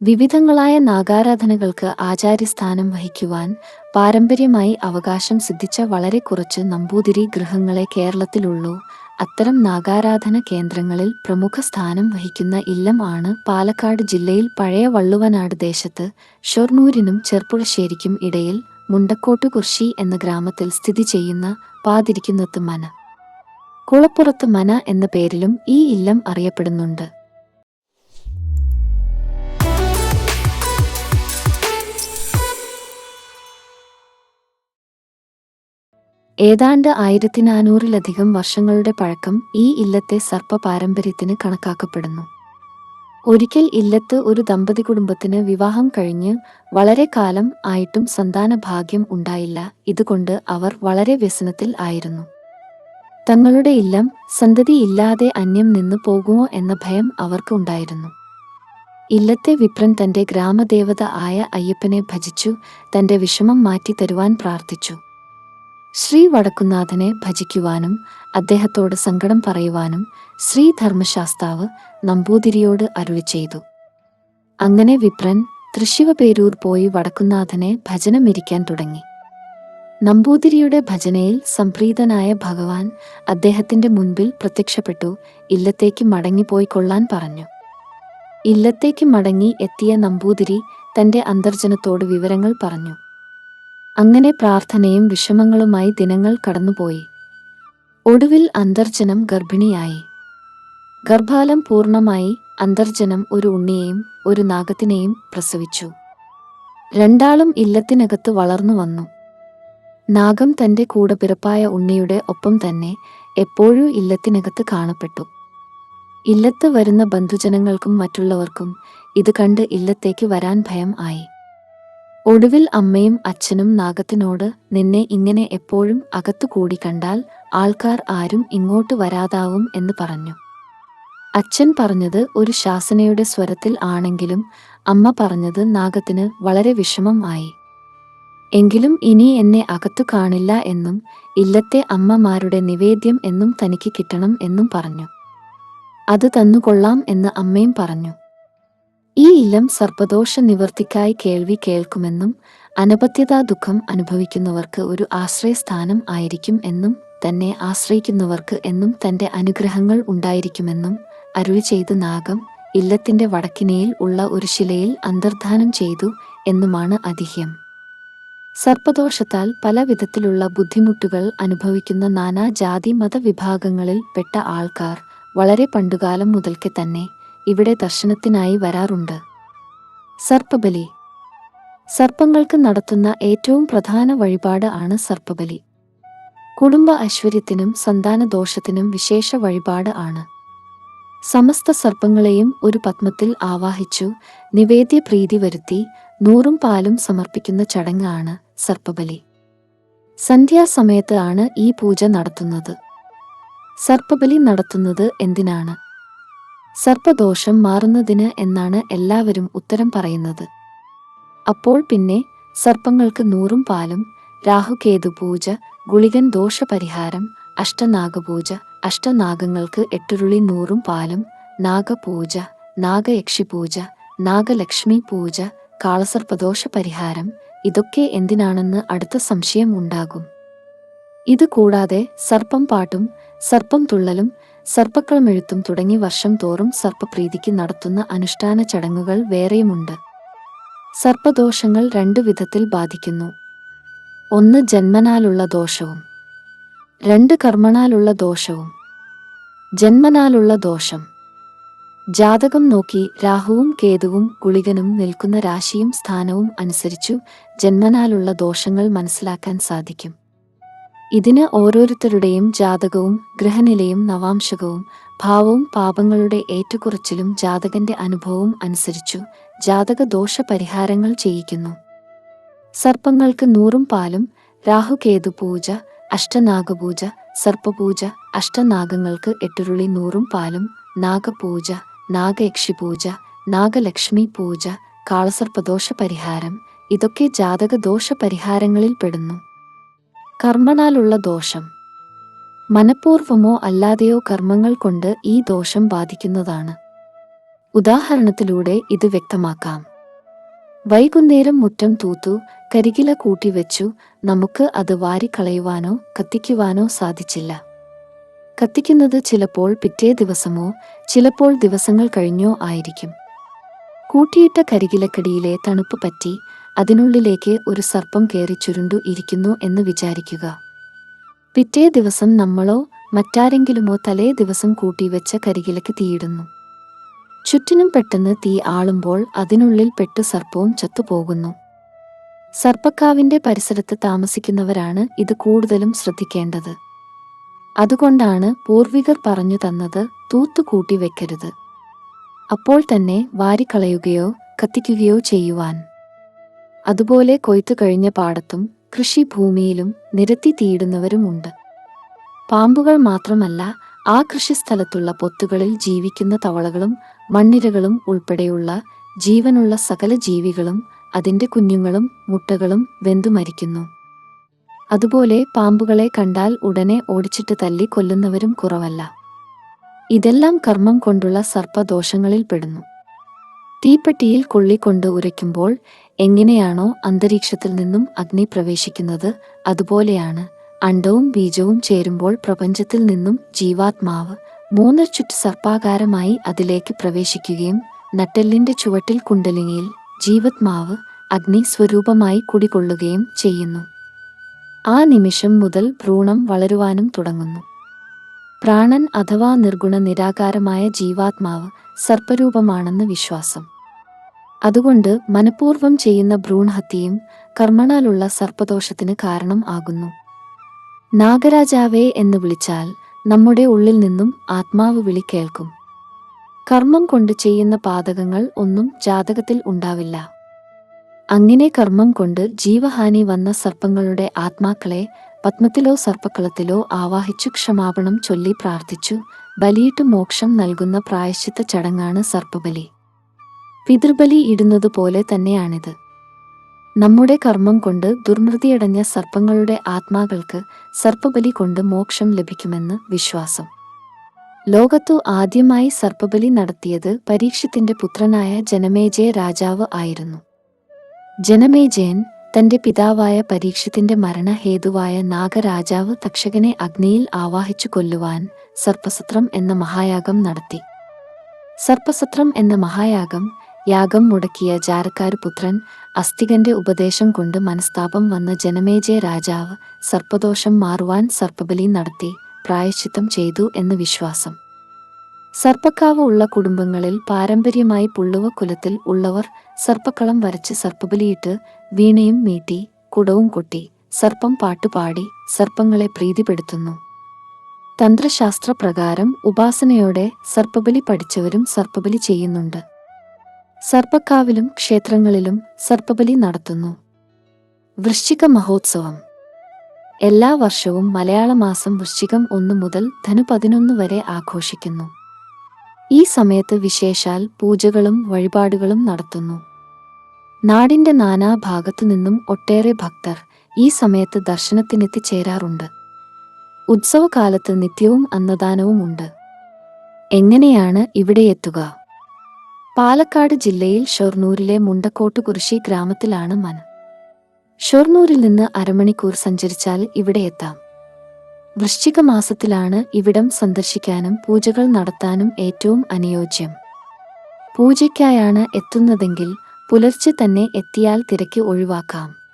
വിവിധങ്ങളായ നാഗാരാധനകൾക്ക് ആചാര്യസ്ഥാനം വഹിക്കുവാൻ പാരമ്പര്യമായി അവകാശം സിദ്ധിച്ച വളരെ കുറച്ച് നമ്പൂതിരി ഗൃഹങ്ങളെ കേരളത്തിലുള്ളൂ. അത്തരം നാഗാരാധന കേന്ദ്രങ്ങളിൽ പ്രമുഖ സ്ഥാനം വഹിക്കുന്ന ഇല്ലം ആണ് പാലക്കാട് ജില്ലയിൽ പഴയ വള്ളുവനാട് ദേശത്ത് ഷൊർണൂരിനും ചെർപ്പുളശ്ശേരിക്കും ഇടയിൽ മുണ്ടക്കോട്ടുകുർശി എന്ന ഗ്രാമത്തിൽ സ്ഥിതി ചെയ്യുന്ന പാതിരിക്കുന്നത്ത് മന. കുളപ്പുറത്ത് മന എന്ന പേരിലും ഈ ഇല്ലം അറിയപ്പെടുന്നുണ്ട്. ഏതാണ്ട് ആയിരത്തി നാനൂറിലധികം വർഷങ്ങളുടെ പഴക്കം ഈ ഇല്ലത്തെ സർപ്പ പാരമ്പര്യത്തിന് കണക്കാക്കപ്പെടുന്നു. ഒരിക്കൽ ഇല്ലത്ത് ഒരു ദമ്പതി കുടുംബത്തിന് വിവാഹം കഴിഞ്ഞ് വളരെ കാലം ആയിട്ടും സന്താന ഭാഗ്യം ഉണ്ടായില്ല. ഇതുകൊണ്ട് അവർ വളരെ വ്യസനത്തിൽ ആയിരുന്നു. തങ്ങളുടെ ഇല്ലം സന്തതി ഇല്ലാതെ അന്യം നിന്നു പോകുമോ എന്ന ഭയം അവർക്ക് ഉണ്ടായിരുന്നു. ഇല്ലത്തെ വിപ്രൻ തന്റെ ഗ്രാമദേവത ആയ അയ്യപ്പനെ ഭജിച്ചു തന്റെ വിഷമം മാറ്റി തരുവാൻ പ്രാർത്ഥിച്ചു. ശ്രീ വടക്കുന്നാഥനെ ഭജിക്കുവാനും അദ്ദേഹത്തോട് സങ്കടം പറയുവാനും ശ്രീ ധർമ്മശാസ്താവ് നമ്പൂതിരിയോട് അരുളി ചെയ്തു. അങ്ങനെ വിപ്രൻ തൃശിവപേരൂർ പോയി വടക്കുന്നാഥനെ ഭജനമിരിക്കാൻ തുടങ്ങി. നമ്പൂതിരിയുടെ ഭജനയിൽ സംപ്രീതനായ ഭഗവാൻ അദ്ദേഹത്തിന്റെ മുൻപിൽ പ്രത്യക്ഷപ്പെട്ടു ഇല്ലത്തേക്ക് മടങ്ങിപ്പോയി കൊള്ളാൻ പറഞ്ഞു. ഇല്ലത്തേക്ക് മടങ്ങി എത്തിയ നമ്പൂതിരി തന്റെ അന്തർജനത്തോട് വിവരങ്ങൾ പറഞ്ഞു. അങ്ങനെ പ്രാർത്ഥനയും വിഷമങ്ങളുമായി ദിനങ്ങൾ കടന്നുപോയി. ഒടുവിൽ അന്തർജനം ഗർഭിണിയായി. ഗർഭാലം പൂർണമായി അന്തർജനം ഒരു ഉണ്ണിയെയും ഒരു നാഗത്തിനെയും പ്രസവിച്ചു. രണ്ടാളും ഇല്ലത്തിനകത്ത് വളർന്നു വന്നു. നാഗം തന്റെ കൂടെ പിറപ്പായ ഉണ്ണിയുടെ ഒപ്പം തന്നെ എപ്പോഴും ഇല്ലത്തിനകത്ത് കാണപ്പെട്ടു. ഇല്ലത്ത് വരുന്ന ബന്ധുജനങ്ങൾക്കും മറ്റുള്ളവർക്കും ഇത് കണ്ട് ഇല്ലത്തേക്ക് വരാൻ ഭയം ആയി. ഒടുവിൽ അമ്മയും അച്ഛനും നാഗത്തിനോട് നിന്നെ ഇങ്ങനെ എപ്പോഴും അകത്തു കൂടി കണ്ടാൽ ആൾക്കാർ ആരും ഇങ്ങോട്ട് വരാതാവും എന്ന് പറഞ്ഞു. അച്ഛൻ പറഞ്ഞത് ഒരു ശാസനയുടെ സ്വരത്തിൽ ആണെങ്കിലും അമ്മ പറഞ്ഞത് നാഗത്തിന് വളരെ വിഷമം ആയി. എങ്കിലും ഇനി എന്നെ അകത്തു കാണില്ല എന്നും ഇല്ലത്തെ അമ്മമാരുടെ നിവേദ്യം എന്നും തനിക്ക് കിട്ടണം എന്നും പറഞ്ഞു. അത് തന്നുകൊള്ളാം എന്ന് അമ്മയും പറഞ്ഞു. ഈ ഇല്ലം സർപ്പദോഷ നിവർത്തിക്കായി കേൾവി കേൾക്കുമെന്നും അനപത്യതാ ദുഃഖം അനുഭവിക്കുന്നവർക്ക് ഒരു ആശ്രയസ്ഥാനം ആയിരിക്കും എന്നും തന്നെ ആശ്രയിക്കുന്നവർക്ക് എന്നും തന്റെ അനുഗ്രഹങ്ങൾ ഉണ്ടായിരിക്കുമെന്നും അരുളി ചെയ്ത് നാഗം ഇല്ലത്തിന്റെ വടക്കിനയിൽ ഉള്ള ഒരു ശിലയിൽ അന്തർധാനം ചെയ്തു എന്നുമാണ് അതിഹ്യം. സർപ്പദോഷത്താൽ പല വിധത്തിലുള്ള ബുദ്ധിമുട്ടുകൾ അനുഭവിക്കുന്ന നാനാ ജാതി മതവിഭാഗങ്ങളിൽ പെട്ട ആൾക്കാർ വളരെ പണ്ടുകാലം മുതൽക്കെ തന്നെ ഇവിടെ ദർശനത്തിനായി വരാറുണ്ട്. സർപ്പബലി. സർപ്പങ്ങൾക്ക് നടത്തുന്ന ഏറ്റവും പ്രധാന വഴിപാട് ആണ് സർപ്പബലി. കുടുംബ ഐശ്വര്യത്തിനും സന്താന ദോഷത്തിനും വിശേഷ വഴിപാട് ആണ്. സമസ്ത സർപ്പങ്ങളെയും ഒരു പത്മത്തിൽ ആവാഹിച്ചു നിവേദ്യ പ്രീതി വരുത്തി നൂറും പാലും സമർപ്പിക്കുന്ന ചടങ്ങാണ് സർപ്പബലി. സന്ധ്യാസമയത്ത് ആണ് ഈ പൂജ നടത്തുന്നത്. സർപ്പബലി നടത്തുന്നത് എന്തിനാണ്? സർപ്പദോഷം മാറുന്നതിന് എന്നാണ് എല്ലാവരും ഉത്തരം പറയുന്നത്. അപ്പോൾ പിന്നെ സർപ്പങ്ങൾക്ക് നൂറും പാലും രാഹുകേതു പൂജ ഗുളികൻ ദോഷപരിഹാരം അഷ്ടനാഗപൂജ അഷ്ടനാഗങ്ങൾക്ക് എട്ടുരുളി നൂറും പാലും നാഗപൂജ നാഗയക്ഷിപൂജ നാഗലക്ഷ്മി പൂജ കാളസർപ്പദോഷ പരിഹാരം ഇതൊക്കെ എന്തിനാണെന്ന് അടുത്ത സംശയം ഉണ്ടാകും. ഇത് കൂടാതെ സർപ്പം പാട്ടും സർപ്പം തുള്ളലും സർപ്പക്കളമെഴുത്തും തുടങ്ങി വർഷം തോറും സർപ്പപ്രീതിക്ക് നടത്തുന്ന അനുഷ്ഠാന ചടങ്ങുകൾ വേറെയുമുണ്ട്. സർപ്പദോഷങ്ങൾ രണ്ടു വിധത്തിൽ ബാധിക്കുന്നു. ഒന്ന് ജന്മനാലുള്ള ദോഷവും രണ്ട് കർമ്മണാലുള്ള ദോഷവും. ജന്മനാലുള്ള ദോഷം ജാതകം നോക്കി രാഹുവും കേതുവും ഗുളികനും നിൽക്കുന്ന രാശിയും സ്ഥാനവും അനുസരിച്ചു ജന്മനാലുള്ള ദോഷങ്ങൾ മനസ്സിലാക്കാൻ സാധിക്കും. ഇതിന് ഓരോരുത്തരുടെയും ജാതകവും ഗ്രഹനിലയും നവാംശകവും ഭാവവും പാപങ്ങളുടെ ഏറ്റക്കുറച്ചിലും ജാതകന്റെ അനുഭവവും അനുസരിച്ചു ജാതക ദോഷ പരിഹാരങ്ങൾ ചെയ്യിക്കുന്നു. സർപ്പങ്ങൾക്ക് നൂറും പാലും രാഹുകേതു പൂജ അഷ്ടനാഗപൂജ സർപ്പപൂജ അഷ്ടനാഗങ്ങൾക്ക് എട്ടുരുളി നൂറും പാലും നാഗപൂജ നാഗയക്ഷി പൂജ നാഗലക്ഷ്മി പൂജ കാളസർപ്പദോഷ പരിഹാരം ഇതൊക്കെ ജാതക ദോഷ പരിഹാരങ്ങളിൽ പെടുന്നു. കർമ്മണാലുള്ള ദോഷം. മനഃപൂർവമോ അല്ലാതെയോ കർമ്മങ്ങൾ കൊണ്ട് ഈ ദോഷം ബാധിക്കുന്നതാണ്. ഉദാഹരണത്തിലൂടെ ഇത് വ്യക്തമാക്കാം. വൈകുന്നേരം മുറ്റം തൂത്തു കരികില കൂട്ടിവെച്ചു നമുക്ക് അത് വാരിക്കളയുവാനോ കത്തിക്കുവാനോ സാധിച്ചില്ല. കത്തിക്കുന്നത് ചിലപ്പോൾ പിറ്റേ ദിവസമോ ചിലപ്പോൾ ദിവസങ്ങൾ കഴിഞ്ഞോ ആയിരിക്കും. കൂട്ടിയിട്ട കരികിലക്കടിയിലെ തണുപ്പ് പറ്റി അതിനുള്ളിലേക്ക് ഒരു സർപ്പം കയറി ചുരുണ്ടു ഇരിക്കുന്നു എന്ന് വിചാരിക്കുക. പിറ്റേ ദിവസം നമ്മളോ മറ്റാരെങ്കിലുമോ തലേ ദിവസം കൂട്ടിവെച്ച കരികിലക്ക് തീയിടുന്നു. ചുറ്റിനും പെട്ടെന്ന് തീ ആളുമ്പോൾ അതിനുള്ളിൽ പെട്ട് സർപ്പവും ചത്തുപോകുന്നു. സർപ്പക്കാവിന്റെ പരിസരത്ത് താമസിക്കുന്നവരാണ് ഇത് കൂടുതലും ശ്രദ്ധിക്കേണ്ടത്. അതുകൊണ്ടാണ് പൂർവികർ പറഞ്ഞു തന്നത് തൂത്തുകൂട്ടി വെക്കരുത്. അപ്പോൾ തന്നെ വാരിക്കളയുകയോ കത്തിക്കുകയോ ചെയ്യുവാൻ. അതുപോലെ കൊയ്ത്തു കഴിഞ്ഞ പാടത്തും കൃഷിഭൂമിയിലും നിരത്തി തീയിടുന്നവരുമുണ്ട് പാമ്പുകൾ മാത്രമല്ല ആ കൃഷിസ്ഥലത്തുള്ള പൊത്തുകളിൽ ജീവിക്കുന്ന തവളകളും മണ്ണിരകളും ഉൾപ്പെടെയുള്ള ജീവനുള്ള സകല ജീവികളും അതിന്റെ കുഞ്ഞുങ്ങളും മുട്ടകളും വെന്തു മരിക്കുന്നു. അതുപോലെ പാമ്പുകളെ കണ്ടാൽ ഉടനെ ഓടിച്ചിട്ട് തല്ലി കൊല്ലുന്നവരും കുറവല്ല. ഇതെല്ലാം കർമ്മം കൊണ്ടുള്ള സർപ്പദോഷങ്ങളിൽ പെടുന്നു. തീപ്പെട്ടിയിൽ കൊള്ളിക്കൊണ്ട് ഉരയ്ക്കുമ്പോൾ എങ്ങനെയാണോ അന്തരീക്ഷത്തിൽ നിന്നും അഗ്നി പ്രവേശിക്കുന്നത് അതുപോലെയാണ് അണ്ടവും ബീജവും ചേരുമ്പോൾ പ്രപഞ്ചത്തിൽ നിന്നും ജീവാത്മാവ് മൂന്ന് ചുറ്റ് സർപ്പാകാരമായി അതിലേക്ക് പ്രവേശിക്കുകയും നട്ടെല്ലിന്റെ ചുവട്ടിൽ കുണ്ടലിനിയിൽ ജീവത്മാവ് അഗ്നി സ്വരൂപമായി കുടികൊള്ളുകയും ചെയ്യുന്നു. ആ നിമിഷം മുതൽ ഭ്രൂണം വളരുവാനും തുടങ്ങുന്നു. പ്രാണൻ അഥവാ നിർഗുണ നിരാകാരമായ ജീവാത്മാവ് സർപ്പരൂപമാണെന്ന് വിശ്വാസം. അതുകൊണ്ട് മനഃപൂർവം ചെയ്യുന്ന ഭ്രൂൺഹത്യയും കർമ്മണാലുള്ള സർപ്പദോഷത്തിന് കാരണം ആകുന്നു. നാഗരാജാവേ എന്ന് വിളിച്ചാൽ നമ്മുടെ ഉള്ളിൽ നിന്നും ആത്മാവ് വിളി കേൾക്കും. കർമ്മം കൊണ്ട് ചെയ്യുന്ന പാതകങ്ങൾ ഒന്നും ജാതകത്തിൽ ഉണ്ടാവില്ല. അങ്ങനെ കർമ്മം കൊണ്ട് ജീവഹാനി വന്ന സർപ്പങ്ങളുടെ ആത്മാക്കളെ പത്മത്തിലോ സർപ്പക്കളത്തിലോ ആവാഹിച്ചു ക്ഷമാപണം ചൊല്ലി പ്രാർത്ഥിച്ചു. ബലിയിട്ട് മോക്ഷം നൽകുന്ന പ്രായശ്ചിത്ത ചടങ്ങാണ് സർപ്പബലി. പിതൃബലി ഇടുന്നത് പോലെ തന്നെയാണിത്. നമ്മുടെ കർമ്മം കൊണ്ട് ദുർമൃതിയടഞ്ഞ സർപ്പങ്ങളുടെ ആത്മാക്കൾക്ക് സർപ്പബലി കൊണ്ട് മോക്ഷം ലഭിക്കുമെന്ന് വിശ്വാസം. ലോകത്തു ആദ്യമായി സർപ്പബലി നടത്തിയത് പരീക്ഷത്തിന്റെ പുത്രനായ ജനമേജയ രാജാവ് ആയിരുന്നു. ജനമേജയൻ തന്റെ പിതാവായ പരീക്ഷത്തിന്റെ മരണഹേതുവായ നാഗരാജാവ് തക്ഷകനെ അഗ്നിയിൽ ആവാഹിച്ചു കൊല്ലുവാൻ സർപ്പസത്രം എന്ന മഹായാഗം നടത്തി. സർപ്പസത്രം എന്ന മഹായാഗം യാഗം മുടക്കിയ ജാരക്കാരു പുത്രൻ അസ്തികന്റെ ഉപദേശം കൊണ്ട് മനസ്താപം വന്ന ജനമേജയ രാജാവ് സർപ്പദോഷം മാറുവാൻ സർപ്പബലി നടത്തി പ്രായശ്ചിത്തം ചെയ്തു എന്ന് വിശ്വാസം. സർപ്പക്കാവ് ഉള്ള കുടുംബങ്ങളിൽ പാരമ്പര്യമായി പുള്ളുവ കുലത്തിൽ ഉള്ളവർ സർപ്പക്കളം വരച്ച് സർപ്പബലിയിട്ട് വീണയും മീട്ടി കുടവും കൊട്ടി സർപ്പം പാട്ടുപാടി സർപ്പങ്ങളെ പ്രീതിപ്പെടുത്തുന്നു. തന്ത്രശാസ്ത്ര പ്രകാരം ഉപാസനയോടെ സർപ്പബലി പഠിച്ചവരും സർപ്പബലി ചെയ്യുന്നുണ്ട്. സർപ്പക്കാവിലും ക്ഷേത്രങ്ങളിലും സർപ്പബലി നടത്തുന്നു. വൃശ്ചിക മഹോത്സവം. എല്ലാ വർഷവും മലയാള മാസം വൃശ്ചികം ഒന്നു മുതൽ ധനു പതിനൊന്ന് വരെ ആഘോഷിക്കുന്നു. ഈ സമയത്ത് വിശേഷാൽ പൂജകളും വഴിപാടുകളും നടത്തുന്നു. നാടിന്റെ നാനാഭാഗത്തു നിന്നും ഒട്ടേറെ ഭക്തർ ഈ സമയത്ത് ദർശനത്തിനെത്തിച്ചേരാറുണ്ട് ഉത്സവകാലത്ത് നിത്യവും അന്നദാനവും ഉണ്ട്. എങ്ങനെയാണ് ഇവിടെ എത്തുക? പാലക്കാട് ജില്ലയിൽ ഷൊർണൂരിലെ മുണ്ടക്കോട്ടുകുറിശി ഗ്രാമത്തിലാണ് മന ഷൊർണൂരിൽ നിന്ന് അരമണിക്കൂർ സഞ്ചരിച്ചാൽ ഇവിടെ എത്താം. വൃശ്ചിക മാസത്തിലാണ് ഇവിടം സന്ദർശിക്കാനും പൂജകൾ നടത്താനും ഏറ്റവും അനുയോജ്യം. പൂജയ്ക്കായാണ് എത്തുന്നതെങ്കിൽ പുലർച്ചെ തന്നെ എത്തിയാൽ തിരക്ക് ഒഴിവാക്കാം.